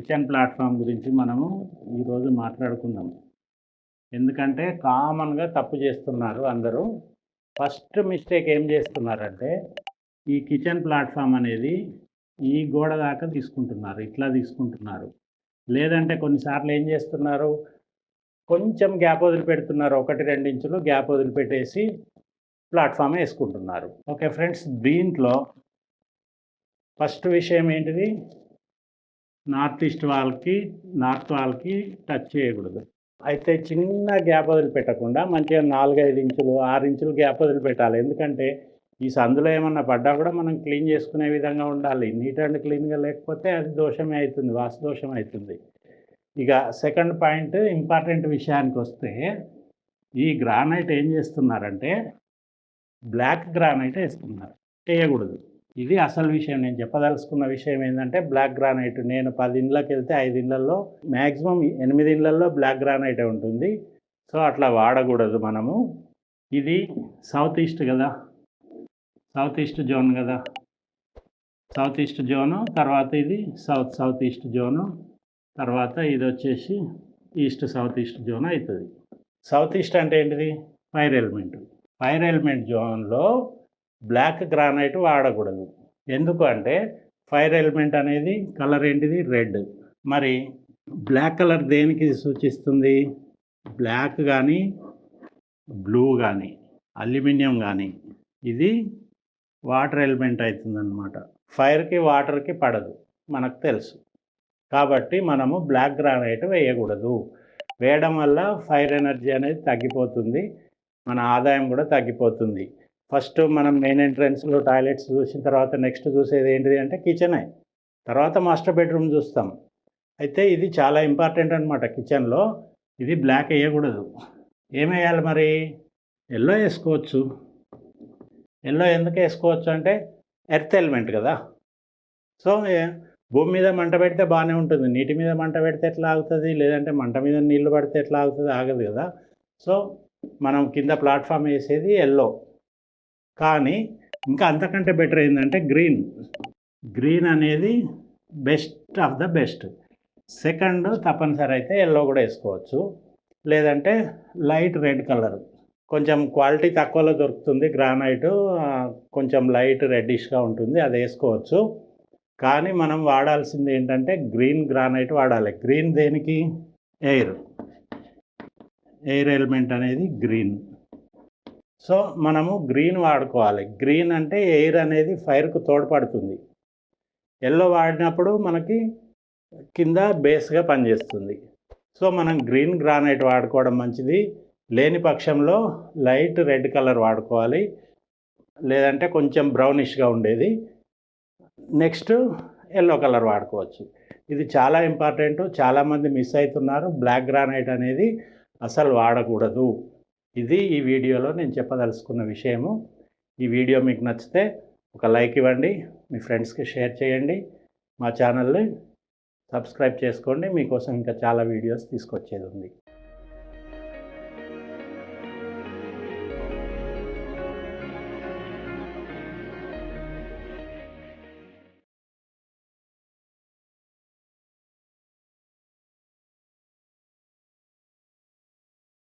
Kitchen platform గురించి మనము ఈరోజు మాట్లాడుకుందాం. ఎందుకంటే కామన్గా తప్పు చేస్తున్నారు అందరూ. ఫస్ట్ మిస్టేక్ ఏం చేస్తున్నారంటే ఈ కిచెన్ ప్లాట్ఫామ్ అనేది ఈ గోడ దాకా తీసుకుంటున్నారు ఇట్లా తీసుకుంటున్నారు. లేదంటే కొన్నిసార్లు ఏం చేస్తున్నారు కొంచెం గ్యాప్ వదిలిపెడుతున్నారు ఒకటి రెండు ఇంచులు గ్యాప్ వదిలిపెట్టేసి ప్లాట్ఫామ్ వేసుకుంటున్నారు. ఓకే ఫ్రెండ్స్ దీంట్లో ఫస్ట్ విషయం ఏంటిది? నార్త్ ఈస్ట్ వాళ్ళకి నార్త్ వాళ్ళకి టచ్ చేయకూడదు. అయితే చిన్న గ్యాప్ వదిలిపెట్టకుండా మంచిగా నాలుగైదు ఇంచులు ఆరు ఇంచులు గ్యాప్ వదిలిపెట్టాలి. ఎందుకంటే ఈ సందులో ఏమన్నా పడ్డా కూడా మనం క్లీన్ చేసుకునే విధంగా ఉండాలి. నీట్ అండ్ క్లీన్గా లేకపోతే అది దోషమే అవుతుంది వాస్తు దోషం అవుతుంది. ఇక సెకండ్ పాయింట్ ఇంపార్టెంట్ విషయానికి వస్తే ఈ గ్రానైట్ ఏం చేస్తున్నారంటే బ్లాక్ గ్రానైట్ వేస్తున్నారు వేయకూడదు. ఇది అసలు విషయం. నేను చెప్పదలుచుకున్న విషయం ఏంటంటే బ్లాక్ గ్రానైట్. నేను పది ఇండ్లకి వెళ్తే ఐదు ఇండ్లలో మ్యాక్సిమం ఎనిమిది ఇండ్లలో బ్లాక్ గ్రానైట్ ఉంటుంది. సో అట్లా వాడకూడదు మనము. ఇది సౌత్ ఈస్ట్ కదా. సౌత్ ఈస్ట్ జోన్ కదా. సౌత్ ఈస్ట్ జోను తర్వాత ఇది సౌత్ సౌత్ ఈస్ట్ జోను తర్వాత ఇది వచ్చేసి ఈస్ట్ సౌత్ ఈస్ట్ జోన్ అవుతుంది. సౌత్ ఈస్ట్ అంటే ఏంటిది? Fire element. ఫైర్ ఎలిమెంట్ జోన్లో బ్లాక్ గ్రానైట్ వాడకూడదు. ఎందుకు అంటే ఫైర్ ఎలిమెంట్ అనేది కలర్ ఏంటిది? రెడ్. మరి బ్లాక్ కలర్ దేనికి సూచిస్తుంది? బ్లాక్ కానీ బ్లూ కానీ అల్యూమినియం కానీ ఇది వాటర్ ఎలిమెంట్ అవుతుందన్నమాట ఫైర్కి వాటర్కి పడదు. మనకు తెలుసు. కాబట్టి మనము బ్లాక్ గ్రానైట్ వేయకూడదు. వేయడం వల్ల ఫైర్ ఎనర్జీ అనేది తగ్గిపోతుంది. మన ఆదాయం కూడా తగ్గిపోతుంది. ఫస్ట్ మనం మెయిన్ ఎంట్రన్స్లో టాయిలెట్స్ చూసిన తర్వాత నెక్స్ట్ చూసేది ఏంటిది అంటే కిచెనే. తర్వాత మాస్టర్ బెడ్రూమ్ చూస్తాం. అయితే ఇది చాలా ఇంపార్టెంట్ అనమాట కిచెన్లో. ఇది బ్లాక్ వేయకూడదు. ఏమేయాలి మరి? ఎల్లో వేసుకోవచ్చు. ఎల్లో ఎందుకు వేసుకోవచ్చు అంటే ఎర్త్ ఎలిమెంట్ కదా. సో భూమి మీద మంట పెడితే బాగానే ఉంటుంది. నీటి మీద మంట పెడితే ఎట్లా ఆగుతుంది? లేదంటే మంట మీద నీళ్ళు పడితే ఎట్లా ఆగుతుంది? ఆగదు కదా. సో మనం కింద ప్లాట్ఫామ్ వేసేది ఎల్లో. కానీ ఇంకా అంతకంటే బెటర్ ఏంటంటే గ్రీన్. గ్రీన్ అనేది best of the best. Second తప్పనిసరి అయితే ఎల్లో కూడా వేసుకోవచ్చు. లేదంటే లైట్ రెడ్ కలర్. కొంచెం క్వాలిటీ తక్కువలో దొరుకుతుంది. గ్రానైట్ కొంచెం లైట్ రెడ్డిష్గా ఉంటుంది. అది వేసుకోవచ్చు. కానీ మనం వాడాల్సింది ఏంటంటే గ్రీన్ గ్రానైట్ వాడాలి. గ్రీన్ దేనికి? ఎయిర్. ఎయిర్ ఎలిమెంట్ అనేది గ్రీన్. సో మనము గ్రీన్ వాడుకోవాలి. గ్రీన్ అంటే ఎయిర్ అనేది ఫైర్కు తోడ్పడుతుంది. ఎల్లో వాడినప్పుడు మనకి కింద బేస్గా పనిచేస్తుంది. సో మనం గ్రీన్ గ్రానైట్ వాడుకోవడం మంచిది. లేని పక్షంలో లైట్ రెడ్ కలర్ వాడుకోవాలి. లేదంటే కొంచెం బ్రౌనిష్గా ఉండేది. నెక్స్ట్ ఎల్లో కలర్ వాడుకోవచ్చు. ఇది చాలా ఇంపార్టెంట్. చాలామంది మిస్ అవుతున్నారు బ్లాక్ గ్రానైట్ అనేది అసలు వాడకూడదు. ఇది ఈ వీడియోలో నేను చెప్పదలుచుకున్న విషయము. ఈ వీడియో మీకు నచ్చితే ఒక లైక్ ఇవ్వండి మీ ఫ్రెండ్స్కి షేర్ చేయండి మా ఛానల్ని సబ్స్క్రైబ్ చేసుకోండి మీకోసం ఇంకా చాలా వీడియోస్ తీసుకొచ్చేది ఉంది.